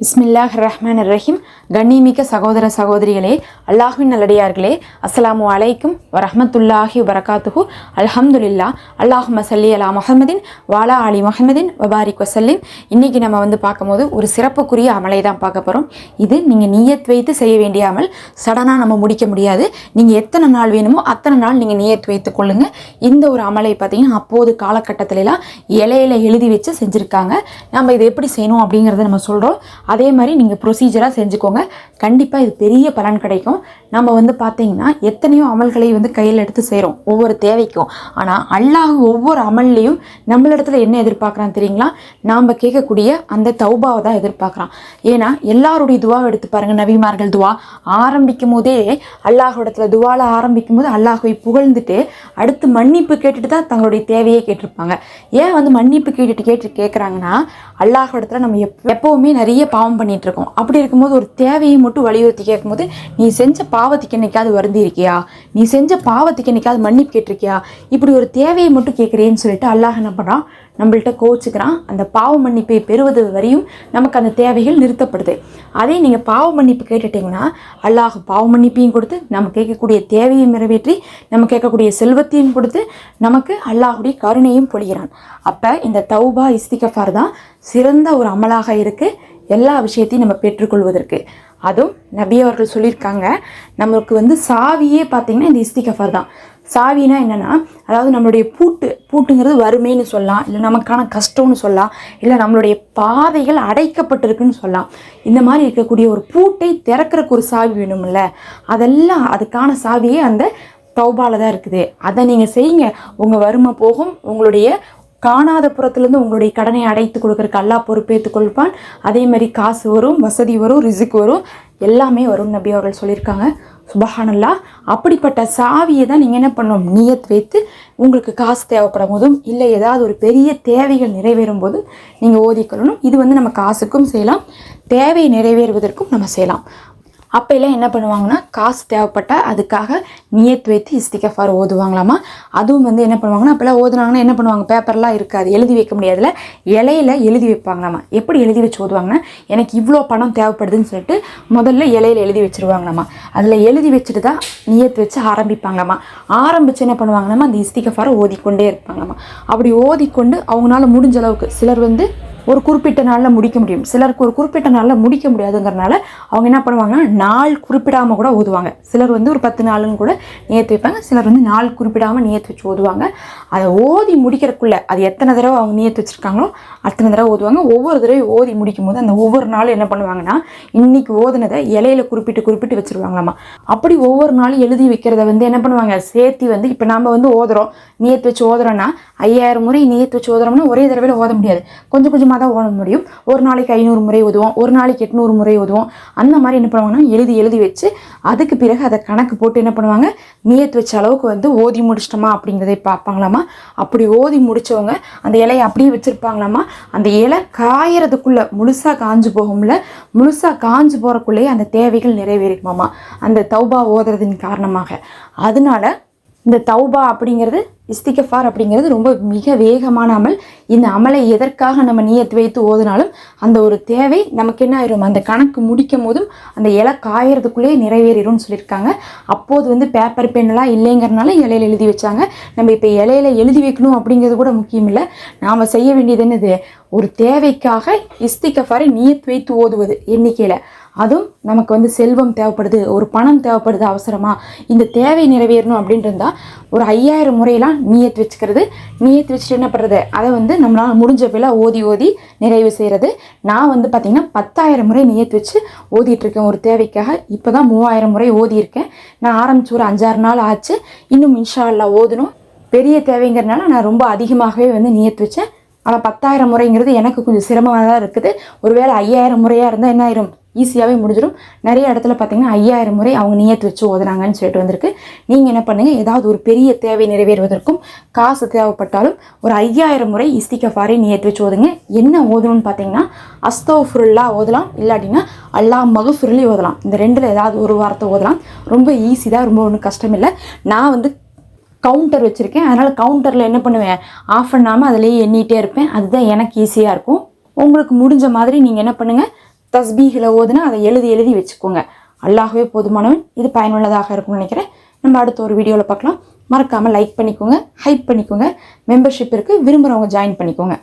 பிஸ்மில்லாஹ் ரஹ்மான் ரஹீம் கண்ணிமிக்க சகோதர சகோதரிகளே அல்லாஹ்வின் நல்லடியார்களே அஸ்ஸலாமு அலைக்கும் வரஹமத்துல்லாஹி வரகாத்துஹு அல்ஹம்துலில்லா அல்லாஹ் மசல்லி அலா முஹம்மதின் வாலா அலி முஹம்மதின் வபாரிக் வசல்லிம் இன்றைக்கி நம்ம வந்து பார்க்கும்போது ஒரு சிறப்புக்குரிய அமலை தான் பார்க்க போகிறோம் இது நீங்கள் நீயத் வைத்து செய்ய வேண்டிய அமல். சடனாக நம்ம முடிக்க முடியாது. நீங்கள் எத்தனை நாள் வேணுமோ அத்தனை நாள் நீங்கள் நீயத் வைத்து கொள்ளுங்கள் இந்த ஒரு அமலை பார்த்தீங்கன்னா அப்போது காலகட்டத்திலலாம் இலையில எழுதி வச்சு செஞ்சுருக்காங்க. நம்ம இதை எப்படி செய்யணும் அப்படிங்கிறத நம்ம சொல்கிறோம் அதே மாதிரி நீங்கள் ப்ரொசீஜராக செஞ்சுக்கோங்க. கண்டிப்பாக இது பெரிய பலன் கிடைக்கும். நம்ம வந்து பார்த்தீங்கன்னா எத்தனையோ அமல்களை வந்து கையில் எடுத்து செய்கிறோம் ஒவ்வொரு தேவைக்கும். ஆனால் அல்லாஹ் ஒவ்வொரு அமல்லையும் நம்மளிடத்துல என்ன எதிர்பார்க்குறான் தெரியுங்களா? நாம் கேட்கக்கூடிய அந்த தௌபாவை தான் எதிர்பார்க்குறான். ஏன்னா எல்லாருடைய துவாவை எடுத்து பாருங்கள் நபிமார்கள் துவா. ஆரம்பிக்கும் போதே அல்லாஹோடத்தில் துவால ஆரம்பிக்கும் போது அல்லாஹை புகழ்ந்துட்டு அடுத்து மன்னிப்பு கேட்டுட்டு தான் தங்களுடைய தேவையை கேட்டிருப்பாங்க. ஏன் வந்து மன்னிப்பு கேட்டுட்டு கேட்டு கேட்குறாங்கன்னா அல்லாஹோடத்தில் நம்ம எப் எப்போவுமே நிறைய பாவம் பண்ணிட்டு இருக்கோம் அப்படி இருக்கும்போது ஒரு தேவையை மட்டும் வலியுறுத்தி கேட்கும்போது நீ செஞ்ச பாவத்துக்கு என்னைக்காவது வருந்தி இருக்கியா நீ செஞ்ச பாவத்துக்கு என்னைக்காவது மன்னிப்பு கேட்டிருக்கியா? இப்படி ஒரு தேவையை மட்டும் கேட்குறேன்னு சொல்லிட்டு அல்லாஹ் என்ன பண்ணுறான் நம்மள்கிட்ட கோச்சுக்கிறான் அந்த பாவ மன்னிப்பை பெறுவது வரையும் நமக்கு அந்த தேவைகள் நிறுத்தப்படுது. அதே நீங்கள் பாவ மன்னிப்பு கேட்டுட்டிங்கன்னா அல்லாஹ் பாவ மன்னிப்பையும் கொடுத்து நம்ம கேட்கக்கூடிய தேவையும் நிறைவேற்றி நம்ம கேட்கக்கூடிய செல்வத்தையும் கொடுத்து நமக்கு அல்லாஹுடைய கருணையும் பொழிகிறான். அப்போ இந்த தௌபா இஸ்திகஃபார் தான் சிறந்த ஒரு அமலாக இருக்குது எல்லா விஷயத்தையும் நம்ம பெற்றுக்கொள்வதற்கு. அதுவும் நபி அவர்கள் சொல்லியிருக்காங்க. நமக்கு வந்து சாவியே பார்த்தீங்கன்னா இந்த இஸ்திகஃபர் தான். சாவினா என்னென்னா அதாவது நம்மளுடைய பூட்டு பூட்டுங்கிறது வறுமைன்னு சொல்லலாம். இல்லை நமக்கான கஷ்டம்னு சொல்லலாம். இல்லை நம்மளுடைய பாதைகள் அடைக்கப்பட்டிருக்குன்னு சொல்லலாம். இந்த மாதிரி இருக்கக்கூடிய ஒரு பூட்டை திறக்கிறக்கு ஒரு சாவி வேணும்ல. அதெல்லாம் அதுக்கான சாவியே அந்த தௌபால தான் இருக்குது. அதை நீங்கள் செய்யுங்க. உங்கள் வறுமை போகும். உங்களுடைய காணாத புறத்துலேருந்து உங்களுடைய கடனை அடைத்து கொடுக்குறக்கு அல்லா பொறுப்பேற்றுக் கொள்வான். அதே மாதிரி காசு வரும் வசதி வரும் ரிசுக்கு வரும். எல்லாமே வரும் நபி அவர்கள் சொல்லியிருக்காங்க. சுபஹானல்லா. அப்படிப்பட்ட சாவியை தான் நீங்கள் என்ன பண்ணணும்? நியத் வைத்து உங்களுக்கு காசு தேவைப்படும் போதும் இல்லை ஏதாவது ஒரு பெரிய தேவைகள் நிறைவேறும் போதும் நீங்கள் ஓதிக்கொள்ளணும் இது வந்து நம்ம காசுக்கும் செய்யலாம். தேவை நிறைவேறுவதற்கும் நம்ம செய்யலாம். அப்போல்லாம் என்ன பண்ணுவாங்கன்னா காசு தேவைப்பட்டால் அதுக்காக நியத் வைத்து இஸ்திகஃபார் ஓதுவாங்களாமா? அதுவும் வந்து என்ன பண்ணுவாங்கன்னா அப்போல்லாம் ஓதுனாங்கன்னா என்ன பண்ணுவாங்க? பேப்பர்லாம் இருக்காது எழுதி வைக்க முடியாதுல இலையில எழுதி வைப்பாங்களாமா? எப்படி எழுதி வச்சு ஓதுவாங்கன்னா எனக்கு இவ்வளோ பணம் தேவைப்படுதுன்னு சொல்லிட்டு முதல்ல இலையில எழுதி வச்சுருவாங்களாம்மா அதில் எழுதி வச்சுட்டு தான் நியத் வச்சு ஆரம்பிப்பாங்களாமா? ஆரம்பித்து என்ன பண்ணுவாங்களாமா? அந்த இஸ்திகஃபாரை ஓதிக்கொண்டே இருப்பாங்களாமா? அப்படி ஓதிக்கொண்டு அவங்களால முடிஞ்ச அளவுக்கு சிலர் வந்து ஒரு குறிப்பிட்ட நாளில் முடிக்க முடியும். சிலருக்கு ஒரு குறிப்பிட்ட நாளில் முடிக்க முடியாதுங்கிறனால அவங்க என்ன பண்ணுவாங்கன்னா நாள் குறிப்பிடாமல் கூட ஓதுவாங்க. சிலர் வந்து ஒரு பத்து நாளுன்னு கூட நேற்று வைப்பாங்க. சிலர் வந்து நாள் குறிப்பிடாமல் நேற்று வச்சு ஓதுவாங்க. அதை ஓதி முடிக்கிறதுக்குள்ள அது எத்தனை தடவை அவங்க நேற்று வச்சுருக்காங்களோ அத்தனை தடவை ஓதுவாங்க. ஒவ்வொரு தடவை ஓதி முடிக்கும் போது அந்த ஒவ்வொரு நாளும் என்ன பண்ணுவாங்கன்னா இன்னைக்கு ஓதுனதை இலையில குறிப்பிட்டு குறிப்பிட்டு வச்சுருவாங்களாமா. அப்படி ஒவ்வொரு நாளும் எழுதி வைக்கிறத வந்து என்ன பண்ணுவாங்க சேர்த்து வந்து இப்போ நாம் வந்து ஓதுறோம். நேற்று வச்சு ஓதுறோன்னா ஐயாயிரம் முறை நேற்று வச்சு ஓதுறோம்னா ஒரே தடவையில் ஓத முடியாது. கொஞ்சம் கொஞ்சமாக தான் ஓட முடியும். ஒரு நாளைக்கு ஐநூறு முறை ஓதுவோம் ஒரு நாளைக்கு எட்நூறு முறை ஓதுவோம். அந்த மாதிரி என்ன பண்ணுவாங்கன்னா எழுதி எழுதி வச்சு அதுக்கு பிறகு அதை கணக்கு போட்டு என்ன பண்ணுவாங்க? நியத்து வச்ச அளவுக்கு வந்து ஓதி முடிச்சிட்டோமா அப்படிங்கிறதை பார்ப்பாங்களாமா? அப்படி ஓதி முடிச்சவங்க அந்த இலையை அப்படியே வச்சுருப்பாங்களாமா? அந்த இலை காயறதுக்குள்ளே முழுசாக காஞ்சு போகும்ல முழுசாக காஞ்சு போகிறக்குள்ளேயே அந்த தேவைகள் நிறைவேறிக்குமாமா அந்த தௌபா ஓதுறதின் காரணமாக. அதனால இந்த தௌபா அப்படிங்கிறது இஸ்திகஃபார் அப்படிங்கிறது ரொம்ப மிக வேகமான அமல். இந்த அமலை எதற்காக நம்ம நியத்து வைத்து ஓதினாலும் அந்த ஒரு தேவை நமக்கு என்ன ஆயிரும்? அந்த கணக்கு முடிக்கும் போதும் அந்த இலை காயறதுக்குள்ளேயே நிறைவேறிடும்னு சொல்லியிருக்காங்க. அப்போது வந்து பேப்பர் பெண்ணெல்லாம் இல்லைங்கிறனால இலையில எழுதி வச்சாங்க. நம்ம இப்போ இலையில எழுதி வைக்கணும் அப்படிங்கிறது கூட முக்கியம் இல்லை. நாம் செய்ய வேண்டியது என்னது? ஒரு தேவைக்காக இஸ்திகஃபாரை நியத்து வைத்து ஓதுவது. எண்ணிக்கையில். அதுவும் நமக்கு வந்து செல்வம் தேவைப்படுது ஒரு பணம் தேவைப்படுது அவசரமாக இந்த தேவை நிறைவேறணும் அப்படின்ட்டு இருந்தால் ஒரு ஐயாயிரம் முறையெல்லாம் நீயத்து வச்சுக்கிறது. நீயத்து வச்சுட்டு என்ன பண்ணுறது அதை வந்து நம்மளால் முடிஞ்ச பிள்ளை ஓதி ஓதி நிறைவு செய்கிறது நான் வந்து பார்த்திங்கன்னா பத்தாயிரம் முறை நீயத்து வச்சு ஓதிட்டுருக்கேன் ஒரு தேவைக்காக. இப்போ தான் மூவாயிரம் முறை ஓதி இருக்கேன் நான் ஆரம்பித்து ஒரு அஞ்சாறு நாள் ஆச்சு. இன்னும் இன்ஷா அல்லா ஓதணும். பெரிய தேவைங்கிறனால நான் ரொம்ப அதிகமாகவே வந்து நியத்து வச்சேன். ஆனால் பத்தாயிரம் முறைங்கிறது எனக்கு கொஞ்சம் சிரமமாக தான் இருக்குது. ஒருவேளை ஐயாயிரம் முறையாக இருந்தால் என்ன ஆயிரும்? ஈஸியாகவே முடிஞ்சிடும். நிறைய இடத்துல பார்த்தீங்கன்னா ஐயாயிரம் முறை அவங்க நியத்து வச்சு ஓதுனாங்கன்னு சொல்லிட்டு வந்திருக்கு. நீங்கள் என்ன பண்ணுங்கள் ஏதாவது ஒரு பெரிய தேவை நிறைவேறுவதற்கும் காசு தேவைப்பட்டாலும் ஒரு ஐயாயிரம் முறை இஸ்திகஃபாரை நியத்து வச்சு ஓதுங்க. என்ன ஓதணும்னு பார்த்தீங்கன்னா அஸ்தோஃபுருல்லா ஓதலாம். இல்லாட்டினா அல்லா மகஃபுருளி ஓதலாம். இந்த ரெண்டில் ஏதாவது ஒரு வாரத்தை ஓதலாம். ரொம்ப ஈஸி தான் ரொம்ப ஒன்றும் கஷ்டம் இல்லை நான் வந்து கவுண்டர் வச்சுருக்கேன். அதனால் கவுண்டரில் என்ன பண்ணுவேன்? ஆஃப் பண்ணாமல் அதிலேயே எண்ணிகிட்டே இருப்பேன். அதுதான் எனக்கு ஈஸியாக இருக்கும். உங்களுக்கு முடிஞ்ச மாதிரி நீங்கள் என்ன பண்ணுங்கள் தஸ்பீகளை ஓதுனா அதை எழுதி எழுதி வச்சுக்கோங்க. அல்லாகவே போதுமானவன் இது பயனுள்ளதாக இருக்கும்னு நினைக்கிறேன். நம்ம அடுத்த ஒரு வீடியோவில் பார்க்கலாம். மறக்காமல் லைக் பண்ணிக்கோங்க ஹைப் பண்ணிக்கோங்க. மெம்பர்ஷிப் இருக்குது விரும்புகிறவங்க ஜாயின் பண்ணிக்கோங்க.